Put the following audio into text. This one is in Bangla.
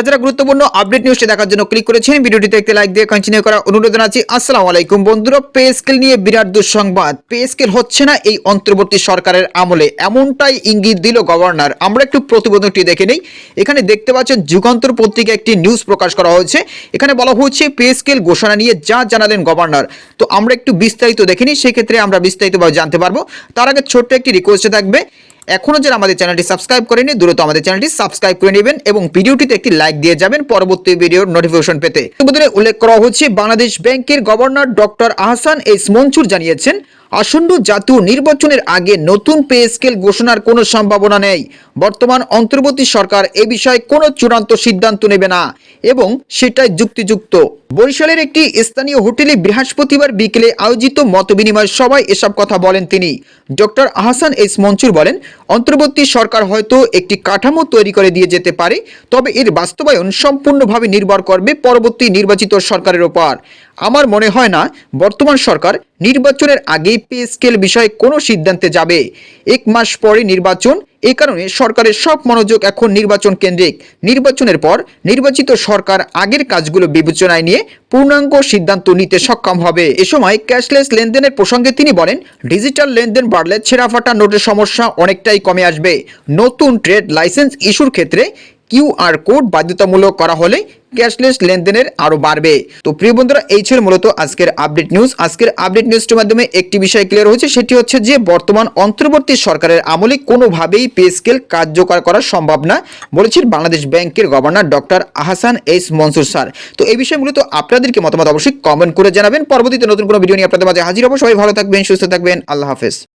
যারা গুরুত্বপূর্ণ আপডেট নিউজটি দেখার জন্য ক্লিক করেছেন ভিডিওটি দেখতে লাইক দিয়ে কন্টিনিউ করার অনুরোধ জানাচ্ছি। আসসালামু আলাইকুম বন্ধুরা পে স্কেল নিয়ে বিরাট দুঃসংবাদ। পে স্কেল হচ্ছে না এই অন্তর্বর্তী সরকারের আমলে, এমনটাই ইঙ্গিত দিল গভর্নর আমরা একটু প্রতিবেদনটি দেখে নেই। এখানে দেখতে পাচ্ছেন, যুগান্তর পত্রিকা একটি নিউজ প্রকাশ করা হয়েছে। এখানে বলা হচ্ছে পে স্কেল ঘোষণা নিয়ে যা জানালেন গভর্নর তো আমরা একটু বিস্তারিত দেখে নিই, সেক্ষেত্রে আমরা বিস্তারিতভাবে জানতে পারব। তার আগে ছোট্ট একটি রিকোয়েস্ট থাকবে। এখনও যারা আমাদের চ্যানেলটি সাবস্ক্রাইব করেনি, দ্রুত আমাদের চ্যানেলটি সাবস্ক্রাইব করে নেবেন এবং ভিডিওটিতে একটি লাইক দিয়ে যাবেন পরবর্তী ভিডিওর নোটিফিকেশন পেতে। উল্লেখ করা হচ্ছে, বাংলাদেশ ব্যাংকের governor doctor Ahsan S Mansur জানিয়েছেন আসন্ন জাতীয় নির্বাচনের আগে নতুন পে স্কেল ঘোষণার কোনো সম্ভাবনা নেই। বর্তমান অন্তর্বর্তী সরকার এ বিষয়ে কোনো চূড়ান্ত সিদ্ধান্ত নেবে না এবং সেটাই যুক্তিযুক্ত। বরিশালের একটি স্থানীয় হোটেলে বৃহস্পতিবার বিকেলে আয়োজিত মত মতবিনিময় সভায় এসব কথা বলেন তিনি। ডক্টর আহসান এস মনসুর বলেন, অন্তর্বর্তী সরকার হয়তো একটি কাঠামো তৈরি করে দিয়ে যেতে পারে, তবে এর বাস্তবায়ন সম্পূর্ণভাবে নির্ভর করবে পরবর্তী নির্বাচিত সরকারের ওপর। আমার মনে হয় না বর্তমান সরকার নির্বাচনের আগেই পে স্কেল বিষয়ে কোনো সিদ্ধান্তে যাবে। এক মাস পরে নির্বাচন, এ কারণে সরকারের সব মনোযোগ এখন নির্বাচন কেন্দ্রিক। নির্বাচনের পর নির্বাচিত সরকার আগের কাজগুলো বিবেচনায় নিয়ে পূর্ণাঙ্গ সিদ্ধান্ত নিতে সক্ষম হবে। এ সময় ক্যাশলেস লেনদেনের প্রসঙ্গে তিনি বলেন, ডিজিটাল লেনদেন বাড়লে ছেঁড়াফাটা নোটের সমস্যা অনেকটাই কমে আসবে। নতুন ট্রেড লাইসেন্স ইস্যুর ক্ষেত্রে কিউআর কোড বাধ্যতামূলক করা হলে ক্যাশলেস লেনদেনের আরও বাড়বে। তো প্রিয় বন্ধুরা, এই ছিল মূলত আজকের আপডেট নিউজ। আজকের আপডেট নিউজটির মাধ্যমে একটি বিষয় ক্লিয়ার হয়েছে, সেটি হচ্ছে যে বর্তমান অন্তর্বর্তী সরকারের আমলে কোনোভাবেই পে স্কেল কার্যকর করা সম্ভব না বলেছেন বাংলাদেশ ব্যাংকের governor doctor Ahsan S Mansur sir. তো এই বিষয়ে মূলত আপনাদেরকে মতামত অবশ্যই কমেন্ট করে জানাবেন। পরবর্তীতে নতুন কোনো ভিডিও নিয়ে আপনাদের মাঝে হাজির হব। সবাই ভালো থাকবেন, সুস্থ থাকবেন। আল্লাহ হাফেজ।